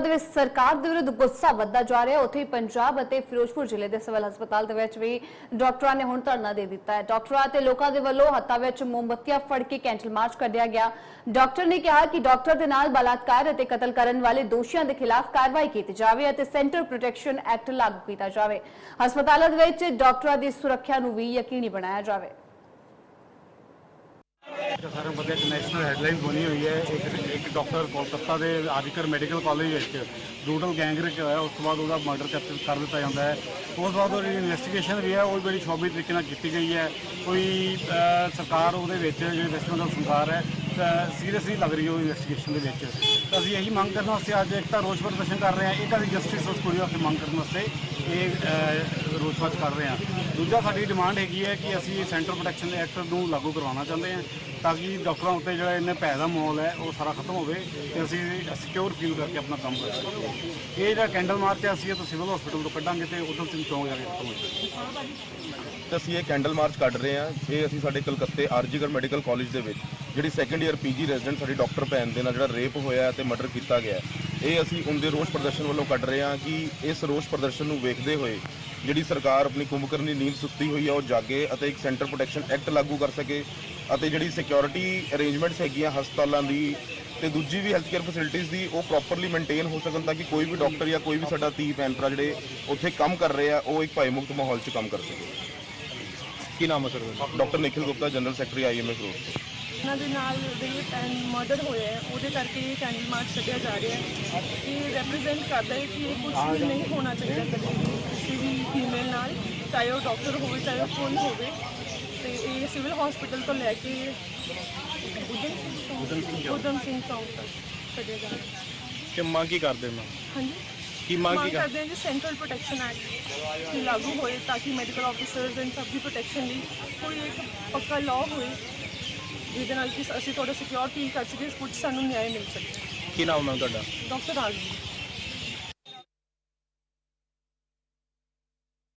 ਦੇ ਵਿੱਚ ਸਰਕਾਰ ਦੇ ਵਿਰੁੱਧ ਗੁੱਸਾ ਵੱਧਦਾ ਜਾ ਰਿਹਾ ਉੱਥੇ ਹੀ ਪੰਜਾਬ ਅਤੇ ਫਿਰੋਜ਼ਪੁਰ ਜ਼ਿਲ੍ਹੇ ਦੇ ਸਿਵਲ ਹਸਪਤਾਲ ਦੇ ਵਿੱਚ ਵੀ ਡਾਕਟਰਾਂ ਨੇ ਹੁਣ ਧਰਨਾ ਦੇ ਦਿੱਤਾ ਹੈ। ਡਾਕਟਰਾਂ ਤੇ ਲੋਕਾਂ ਦੇ ਵੱਲੋਂ ਹੱਥਾਂ ਵਿੱਚ ਮੋਮਬੱਤੀਆਂ ਫੜ ਕੇ ਕੈਂਟਲ ਮਾਰਚ ਕੱਢਿਆ ਗਿਆ। ਡਾਕਟਰ ਨੇ ਕਿਹਾ ਕਿ ਡਾਕਟਰ ਦੇ ਨਾਲ ਬਲਾਤਕਾਰ ਅਤੇ ਕਤਲ ਕਰਨ ਵਾਲੇ ਦੋਸ਼ੀਆਂ ਦੇ ਖਿਲਾਫ ਕਾਰਵਾਈ ਕੀਤੀ ਜਾਵੇ ਅਤੇ ਸੈਂਟਰ ਪ੍ਰੋਟੈਕਸ਼ਨ ਐਕਟ ਲਾਗੂ ਕੀਤਾ ਜਾਵੇ। ਹਸਪਤਾਲਾਂ ਦੇ ਵਿੱਚ ਡਾਕਟਰਾਂ ਦੀ ਸੁਰੱਖਿਆ ਨੂੰ ਵੀ ਯਕੀਨੀ ਬਣਾਇਆ ਜਾਵੇ। ਤਾਂ ਸਾਰਿਆਂ ਨੂੰ ਪਤਾ ਇੱਕ ਨੈਸ਼ਨਲ ਹੈਡਲਾਈਨ ਬਣੀ ਹੋਈ ਹੈ, ਇੱਕ ਇੱਕ ਡਾਕਟਰ ਕੋਲਕਾਤਾ ਦੇ ਆਦਿਕਰ ਮੈਡੀਕਲ ਕਾਲਜ ਵਿੱਚ ਬਰੂਟਲ ਗੈਂਗਰੇਪ ਹੋਇਆ, ਉਸ ਤੋਂ ਬਾਅਦ ਉਹਦਾ ਮਰਡਰ ਕਰ ਦਿੱਤਾ ਜਾਂਦਾ ਹੈ। ਉਸ ਤੋਂ ਬਾਅਦ ਉਹਦੀ ਇਨਵੈਸਟੀਗੇਸ਼ਨ ਵੀ ਹੈ, ਉਹ ਵੀ ਬੜੀ ਸ਼ੋਭੀ ਤਰੀਕੇ ਨਾਲ ਕੀਤੀ ਗਈ ਹੈ। ਕੋਈ ਸਰਕਾਰ ਉਹਦੇ ਵਿੱਚ ਜਿਹੜੀ ਇਨਵੈਸਟੀਗੇਸ਼ਨ ਦਾ ਸਰਕਾਰ ਹੈ ਸੀਰੀਅਸਲੀ ਲੱਗ ਰਹੀ ਹੈ ਉਹ ਇਨਵੈਸਟੀਗੇਸ਼ਨ ਦੇ ਵਿੱਚ। ਤਾਂ ਅਸੀਂ ਇਹੀ ਮੰਗ ਕਰਨ ਵਾਸਤੇ ਅੱਜ ਇੱਕ ਤਾਂ ਰੋਸ ਪ੍ਰਦਰਸ਼ਨ ਕਰ ਰਹੇ ਹਾਂ, ਇੱਕ ਅਸੀਂ ਜਸਟਿਸ ਉਸ ਕੁੜੀ ਵਾਸਤੇ ਮੰਗ ਕਰਨ ਵਾਸਤੇ ਇਹ ਰੋਸ ਮਾਰਚ ਕਰ ਰਹੇ ਹਾਂ। ਦੂਜਾ ਸਾਡੀ ਡਿਮਾਂਡ ਹੈਗੀ ਹੈ ਕਿ ਅਸੀਂ ਸੈਂਟਰ ਪ੍ਰੋਟੈਕਸ਼ਨ ਐਕਟ ਨੂੰ ਲਾਗੂ ਕਰਵਾਉਣਾ ਚਾਹੁੰਦੇ ਹਾਂ ਤਾਂ ਕਿ ਡਾਕਟਰਾਂ ਉੱਤੇ ਜਿਹੜਾ ਇਹਨੇ ਭੈ ਦਾ ਮਾਹੌਲ ਹੈ, ਉਹ ਸਾਰਾ ਖਤਮ ਹੋਵੇ ਤੇ ਅਸੀਂ ਸਿਕਿਉਰ ਫੀਲ ਕਰਕੇ ਆਪਣਾ ਕੰਮ ਕਰ ਸਕੀਏ। ਇਹ ਜਿਹੜਾ ਕੈਂਡਲ ਮਾਰਚ ਹੈ ਅਸੀਂ ਇਹ ਤੋਂ ਸਿਵਲ ਹਸਪੀਟਲ ਤੋਂ ਕੱਢਾਂਗੇ ਤੇ ਉਦੋਂ ਸਿੰਘ ਚੌਂਕ ਜਾ ਕੇ ਖਤਮ ਹੋ ਜਾਏਗਾ ਅਸੀਂ ਇਹ ਕੈਂਡਲ ਮਾਰਚ ਕੱਢ ਰਹੇ ਹਾਂ। ਇਹ ਅਸੀਂ ਸਾਡੇ ਕਲਕੱਤੇ ਆਰਜੀਗਰ ਮੈਡੀਕਲ ਕਾਲਜ ਦੇ ਵਿੱਚ ਜਿਹੜੀ ਸੈਕੰਡ ਇਅਰ ਪੀਜੀ ਰੈਜ਼ੀਡੈਂਟ ਸਾਡੀ ਡਾਕਟਰ ਭੈਣ ਦੇ ਨਾਲ ਜਿਹੜਾ ਰੇਪ ਹੋਇਆ ਤੇ ਮਰਡਰ ਕੀਤਾ ਗਿਆ ਇਹ ਅਸੀਂ ਉਹਦੇ ਰੋਸ ਪ੍ਰਦਰਸ਼ਨ ਵੱਲੋਂ ਕੱਢ ਰਹੇ ਹਾਂ ਕਿ ਇਸ ਰੋਸ ਪ੍ਰਦਰਸ਼ਨ ਨੂੰ ਵੇਖਦੇ ਹੋਏ ਜਿਹੜੀ ਸਰਕਾਰ ਆਪਣੀ ਕੁੰਭਕਰਨੀ ਨੀਂਦ ਸੁੱਤੀ ਹੋਈ ਹੈ ਉਹ ਜਾਗੇ ਅਤੇ ਇੱਕ ਸੈਂਟਰ ਪ੍ਰੋਟੈਕਸ਼ਨ ਐਕਟ ਲਾਗੂ ਕਰ ਸਕੇ ਅਤੇ ਜਿਹੜੀ ਸਿਕਿਉਰਿਟੀ ਅਰੇਂਜਮੈਂਟਸ ਹੈਗੀਆਂ ਹਸਪਤਾਲਾਂ ਦੀ ਤੇ ਦੂਜੀ ਵੀ ਹੈਲਥ ਕੇਅਰ ਫੈਸਿਲਿਟੀਜ਼ ਦੀ ਉਹ ਪ੍ਰੋਪਰਲੀ ਮੇਨਟੇਨ ਹੋ ਸਕਣ ਤਾਂ ਕਿ ਕੋਈ ਵੀ ਡਾਕਟਰ ਜਾਂ ਕੋਈ ਵੀ ਸਾਡਾ ਧੀ ਭੈਣ ਭਰਾ ਜਿਹੜੇ ਉੱਥੇ ਕੰਮ ਕਰ ਰਹੇ ਆ ਉਹ ਇੱਕ ਭੈ ਮੁਕਤ ਮਾਹੌਲ 'ਚ ਕੰਮ ਕਰ ਸਕੇ ਕੀ ਨਾਮ ਹੈ sir? Doctor Nikhil Gupta general secretary IMS road ਉਹਨਾਂ ਦੇ ਨਾਲ ਐਂਡ ਮਰਡਰ ਹੋਇਆ ਹੈ ਉਹਦੇ ਕਰਕੇ ਇਹ ਕੈਂਡਲ ਮਾਰਚ ਕੱਢਿਆ ਜਾ ਰਿਹਾ ਹੈ ਇਹ ਰੈਪਰੈਜ਼ੈਂਟ ਕਰਦਾ ਹੈ ਕਿ ਇਹ ਕੁਝ ਵੀ ਨਹੀਂ ਹੋਣਾ ਚਾਹੀਦਾ ਕਦੇ ਵੀ ਕਿਸੇ ਵੀ ਫੀਮੇਲ ਨਾਲ ਚਾਹੇ ਉਹ ਡਾਕਟਰ ਹੋਵੇ ਚਾਹੇ ਉਹ ਕੋਈ ਹੋਵੇ। ਤੇ ਇਹ ਸਿਵਲ ਹਸਪੀਟਲ ਤੋਂ ਲੈ ਕੇ ਉਦਮ ਸਿੰਘ ਉਦਮ ਸਿੰਘ ਚੌਂਕ ਤੱਕ ਕੱਢਿਆ ਜਾ ਰਿਹਾ ਹੈ। ਕਿ ਮੰਗ ਕੀ ਕਰਦੇ ਮੈਂ ਹਾਂਜੀ। ਕੀ ਮੰਗ ਕੀ ਮੰਗ ਕਰ ਕਰਦੇ ਹਾਂ ਕਿ ਸੈਂਟਰਲ ਪ੍ਰੋਟੈਕਸ਼ਨ ਐਕਟ ਲਾਗੂ ਹੋਏ ਤਾਂ ਕਿ ਮੈਡੀਕਲ ਆਫੀਸਰਸ ਐਂਡ ਸਭ ਦੀ ਪ੍ਰੋਟੈਕਸ਼ਨ ਲਈ ਕੋਈ ਇੱਕ ਪੱਕਾ ਲਾਅ ਹੋਏ। ਜਿਹਦੇ ਨਾਲ ਕਿ ਅਸੀਂ ਥੋੜਾ ਸਿਕਿਉਰ ਫੀਲ ਕਰ ਸਕੀਏ ਕੁਝ ਸਾਨੂੰ ਨਿਆਂ ਮਿਲ ਸਕੇ। ਕੀ ਨਾਮ ਹੈ ਤੁਹਾਡਾ? ਡਾਕਟਰ ਰਾਜੀ